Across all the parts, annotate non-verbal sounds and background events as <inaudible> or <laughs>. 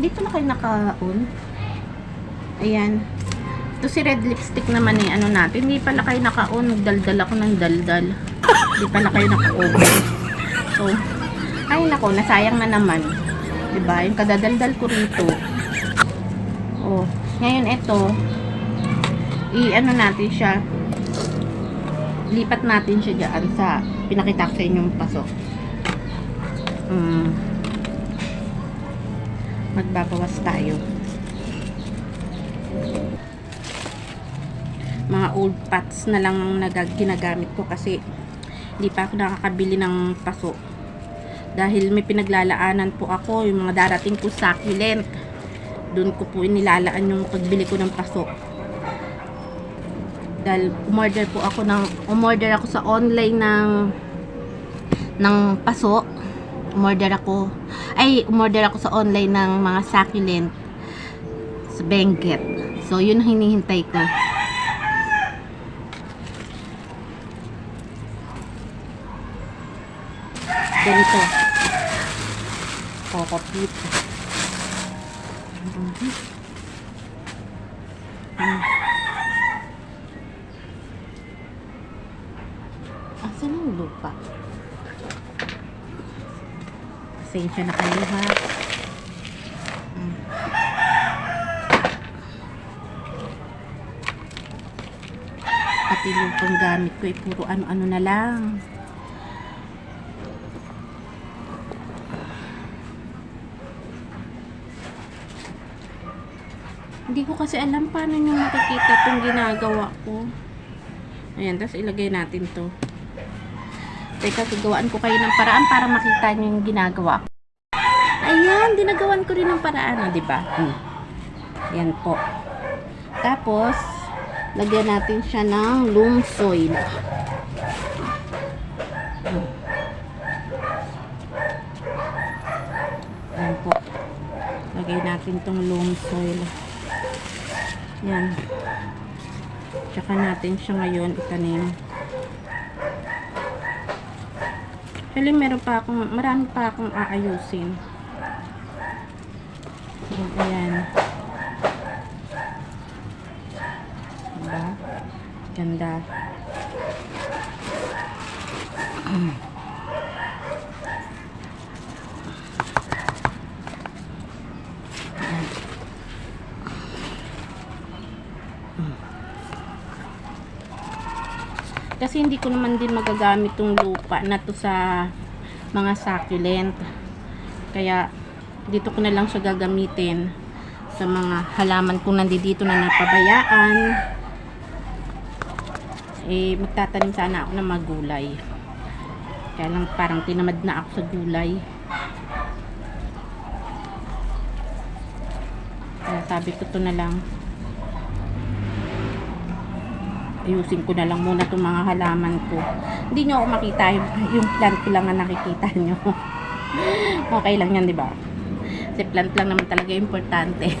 Dito na kayo naka-on. Ayan. Ito si red lipstick naman eh. Ano natin. Hindi pala kayo naka-on. Nagdaldal ako ng daldal. Hindi pala kayo naka-open. So, ay nako. Nasayang na naman. Diba? Yung kadadaldal ko rito. Oh. Ngayon ito. I-ano natin siya. Lipat natin siya dyan sa pinakita ko sa inyong pasok. Hmm. Magbabawas tayo. Mga old pots na lang ang ginagamit ko kasi hindi pa ako nakakabili ng paso. Dahil may pinaglalaanan po ako, yung mga darating ko succulent. Doon ko po inilalaan yung pagbili ko ng paso. Dahil umorder po ako ng umorder ako sa online ng ng paso. Umorder ako ay umorder ako sa online ng mga succulent sa Benguet. So yun ang hinihintay ko. Ganito. Coco Pit. Mhm. Mm. Asan ang lupa? Pasensya na kayo ha. Mm. Pati lupang gamit ko, eh, puro ano-ano na lang. Hindi ko kasi alam paano nyo makikita itong ginagawa ko. Ayan, tapos ilagay natin to. Teka, gagawaan ko kayo ng paraan para makita nyo yung ginagawa ko. Ayan, dinagawan ko rin ng paraan, oh, di ba? Hmm. Ayan po. Tapos, lagyan natin siya ng loam soil. Hmm. Ayan po. Lagay natin tong loam soil. Yan. Tsaka natin siya ngayon itanim. Actually, meron pa akong, marami pa akong aayusin. Ayan. Diba? Ganda. <clears throat> Kasi hindi ko naman din magagamit tong lupa na to sa mga succulent. Kaya dito ko na lang siya gagamitin sa mga halaman kung nandito na napabayaan. Eh, magtatanim sana ako ng magulay. Kaya lang parang tinamad na ako sa gulay. Kaya sabi ko to na lang ayusin ko na lang muna itong mga halaman ko. Hindi nyo ako makita, yung, plant ko lang ang nakikita nyo. <laughs> okay lang yan, di ba? Kasi plant lang naman talaga importante. <laughs>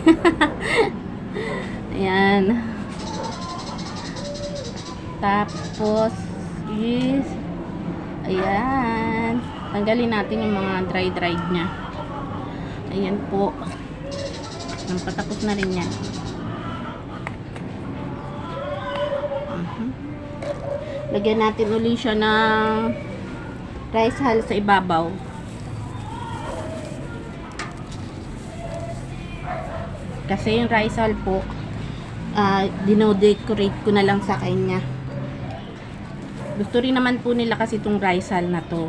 Ayan. Tapos, is, ayan. Tanggalin natin yung mga dry-dried niya. Ayan po. Nampatapos na rin yan. Lagyan natin uli siya ng rice hull sa ibabaw. Kasi yung rice hull po, ah dino-decorate ko na lang sa kanya. Gusto rin naman po nila kasi itong rice hull na to.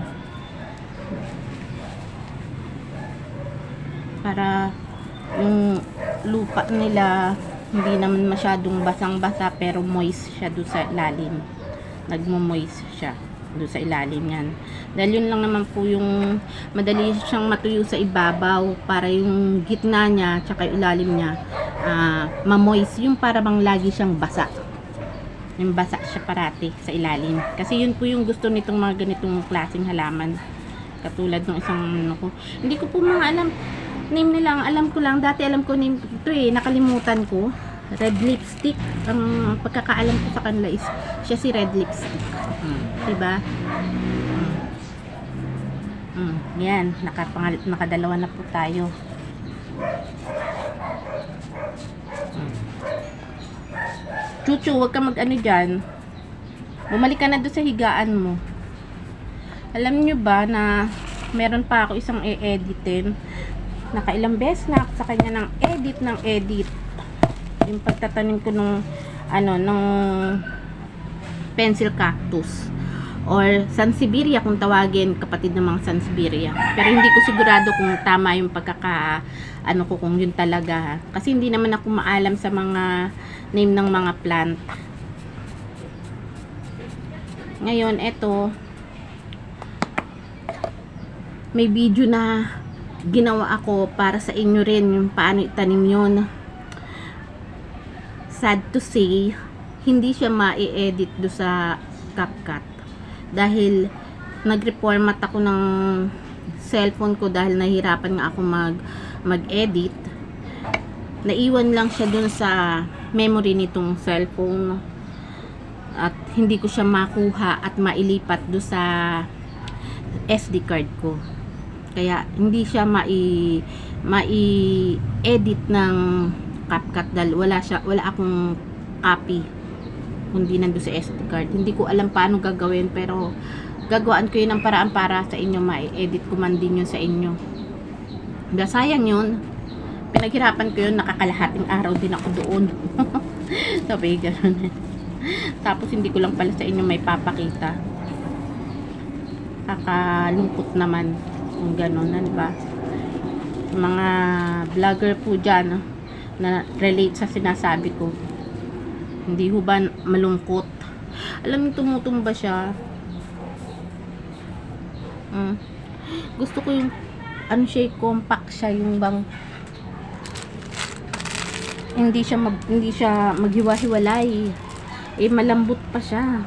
Para yung lupa nila hindi naman masyadong basang-basa pero moist siya doon sa ilalim. Nagmo-moist siya doon sa ilalim yan. Dahil yun lang naman po yung madali siyang matuyo sa ibabaw para yung gitna niya tsaka yung ilalim niya ah, ma-moist. Yung para bang lagi siyang basa. Yung basa siya parati sa ilalim. Kasi yun po yung gusto nitong mga ganitong klaseng halaman. Katulad ng isang ano ko. Hindi ko po mga alam name nila, alam ko lang, dati alam ko name ito eh, nakalimutan ko red lipstick. Ang pagkakaalam ko sa kanila is siya si red lipstick. Mm. Diba? Mm. Yan, nakapangal nakadalawa na po tayo. Mm. Chuchu, wag ka mag-ano diyan. Bumalik ka na doon sa higaan mo. Alam nyo ba na meron pa ako isang e-editin. Nakailang beses na ako sa kanya ng edit ng edit. Yung pagtatanim ko nung ano, nung pencil cactus or Sansevieria kung tawagin kapatid ng mga Sansevieria. Pero hindi ko sigurado kung tama yung pagkaka ano ko kung yun talaga. Kasi hindi naman ako maalam sa mga name ng mga plant. Ngayon, eto may video na ginawa ako para sa inyo rin yung paano itanim yun. Sad to say, hindi siya ma-edit do sa CapCut. Dahil nag-reformat ako ng cellphone ko dahil nahirapan nga ako mag mag-edit. Naiwan lang siya dun sa memory nitong cellphone. At hindi ko siya makuha at mailipat do sa SD card ko. Kaya hindi siya mai mai-edit ng CapCut dahil wala siya wala akong copy kundi nando sa SD card. Hindi ko alam paano gagawin pero gagawin ko yun ng paraan para sa inyo ma-edit ko man din yun sa inyo. Kaya sayang yun. Pinaghirapan ko yun, nakakalahating araw din ako doon. <laughs> Sabi, gano'n. Tapos hindi ko lang pala sa inyo may papakita. Kakalungkot naman kung gano'n, na, diba? Mga vlogger po dyan, na relate sa sinasabi ko. Hindi ho ba malungkot? Alam niyo, tumutumba siya. Mm. Gusto ko yung ano siya, compact siya yung bang hindi siya mag hindi siya maghiwa-hiwalay. Eh malambot pa siya.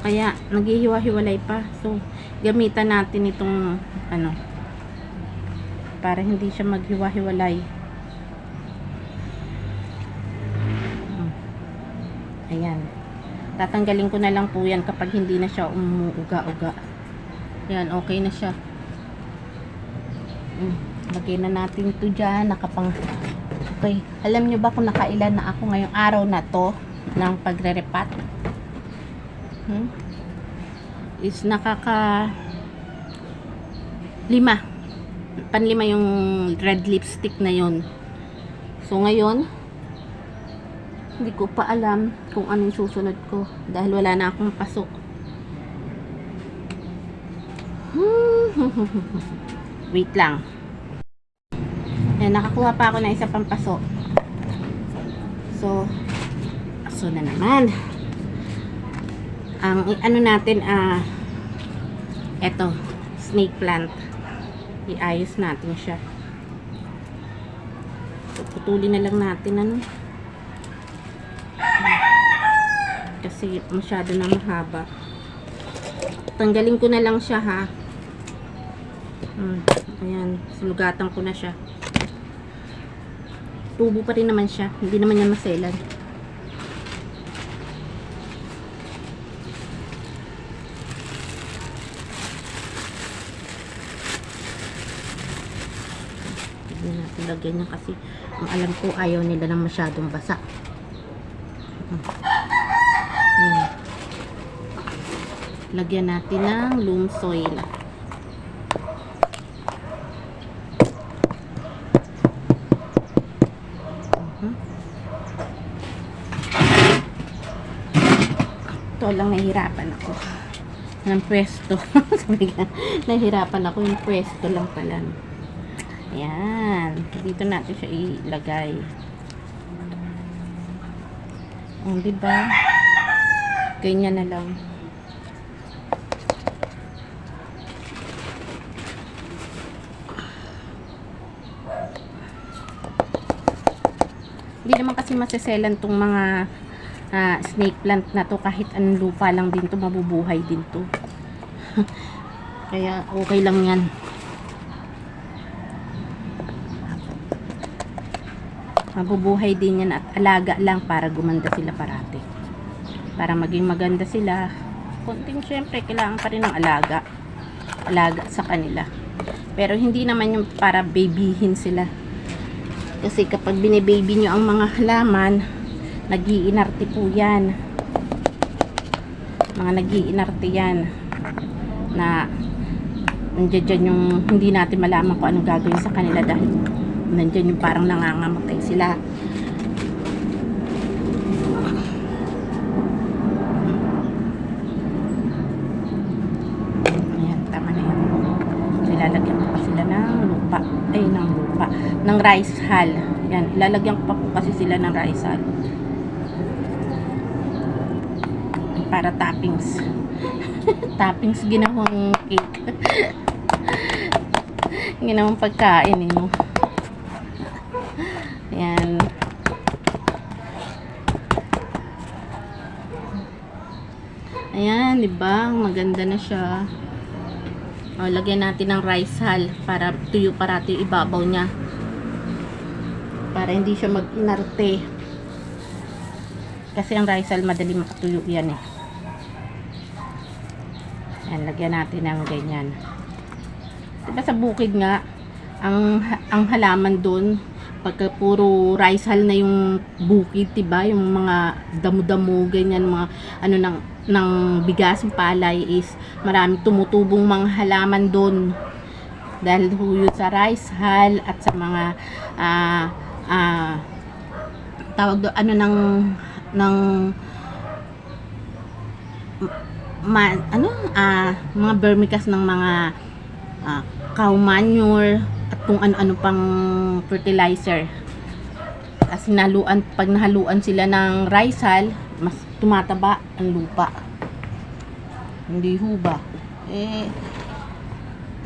Kaya naghihiwa-hiwalay pa. So gamitan natin itong ano para hindi siya maghiwa-hiwalay. Ayan. Tatanggalin ko na lang po yan kapag hindi na siya umuuga-uga. Yan, okay na siya. Mm, lagay na natin ito dyan. Nakapang... Okay. Alam nyo ba kung nakailan na ako ngayong araw na to ng pagre-repat? Hmm? Is nakaka... Lima. Panlima yung red lipstick na yon. So ngayon, hindi ko pa alam kung anong susunod ko dahil wala na akong pasok. <laughs> Wait lang. Ayan, nakakuha pa ako ng isa pang paso. So, aso na naman. Ang ano natin, ah, eto, snake plant. Iayos natin siya. So, putulin na lang natin, ano. Kasi masyado na mahaba. Tanggalin ko na lang siya ha? Hmm, ayan. Sulugatan ko na siya. Tubo pa rin naman siya. Hindi naman yan maselan. Hindi natin lagyan yan kasi ang alam ko ayaw nila ng masyadong basa Ayan. Lagyan natin ng loam soil. Mhm. Ito lang nahihirapan ako. Ng pwesto. <laughs> Nahihirapan ako yung pwesto lang pala. Ayan. Dito natin siya ilagay. Oh, di ba? Ganyan na lang. Hindi naman kasi maseselan tong mga ah, snake plant na to kahit anong lupa lang din to mabubuhay din to. <laughs> Kaya okay lang yan. Mabubuhay din yan at alaga lang para gumanda sila parati. Para maging maganda sila. Konting syempre, kailangan pa rin ng alaga. Alaga sa kanila. Pero hindi naman yung para babyhin sila. Kasi kapag binibaby nyo ang mga halaman, nagiinarte po yan mga nagiinarte yan na nandiyan dyan yung hindi natin malaman kung anong gagawin sa kanila dahil nandiyan yung parang nangangamatay sila ayan tama na yan so ilalagyan ko pa sila ng lupa ay ng lupa ng rice hull yan ilalagyan ko pa po kasi sila ng rice hull para toppings. <laughs> Toppings ginawang cake. <laughs> Ginawang pagkain eh, no? yan. Ayan di ba maganda na siya. O, lagyan natin ng rice hull para tuyo parati ibabaw niya para hindi siya mag-inarte kasi ang hull madali makatuyo yan eh yan, lagyan natin ng ganyan diba sa bukid nga ang ang halaman doon pagka puro hull na yung bukid, 'di ba? Yung mga damo-damo ganyan, mga ano ng ng bigas, palay is maraming tumutubong mga halaman doon. Dahil huyo sa rice hull at sa mga ah ah tawag do ano ng ng ma, ano ah mga vermicast ng mga ah, cow manure at kung ano-ano pang fertilizer. Kasi naluan, pag nahaluan sila ng hull, mas tumataba ang lupa. Hindi ho ba? Eh,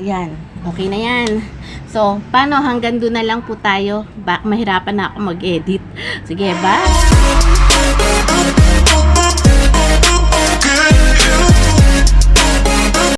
yan. Okay na yan. So, paano hanggang doon na lang po tayo? Ba mahirapan na ako mag-edit. Sige, bye!